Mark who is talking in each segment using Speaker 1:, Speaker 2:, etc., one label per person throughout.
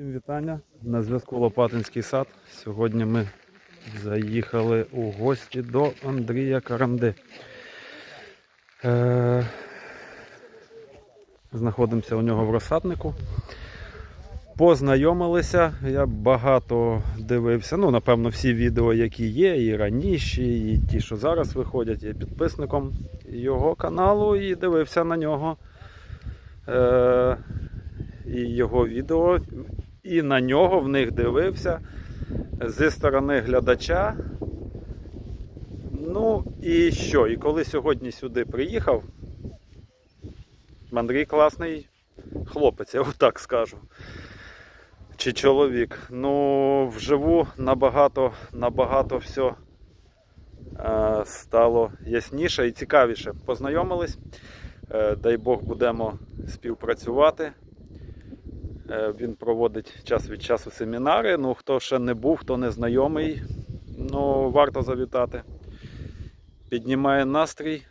Speaker 1: Всім вітання. На зв'язку Лопатинський сад. Сьогодні ми заїхали у гості до Андрія Карамди. Е... Знаходимося у нього в розсаднику. Познайомилися. Я багато дивився. Ну, напевно, всі відео, які є, і раніше, і ті, що зараз виходять, я підписником його каналу і дивився на нього. Е... І його відео, і на нього в них дивився зі сторони глядача. Ну і що? І коли сьогодні сюди приїхав, Андрій класний хлопець, я отак скажу. Чи чоловік. Ну, вживу набагато, набагато все е, стало ясніше і цікавіше. Познайомились. Е, дай Бог будемо співпрацювати. Е, Він проводить час від часу семінари. Ну, хто ще не був, хто не знайомий, ну, варто завітати. Піднімає настрій.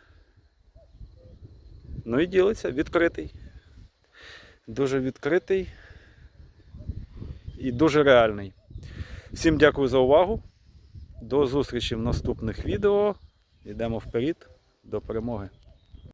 Speaker 1: Ну і ділиться, відкритий. Дуже відкритий і дуже реальний. Всім дякую за увагу. До зустрічі в наступних відео. Йдемо вперед до перемоги.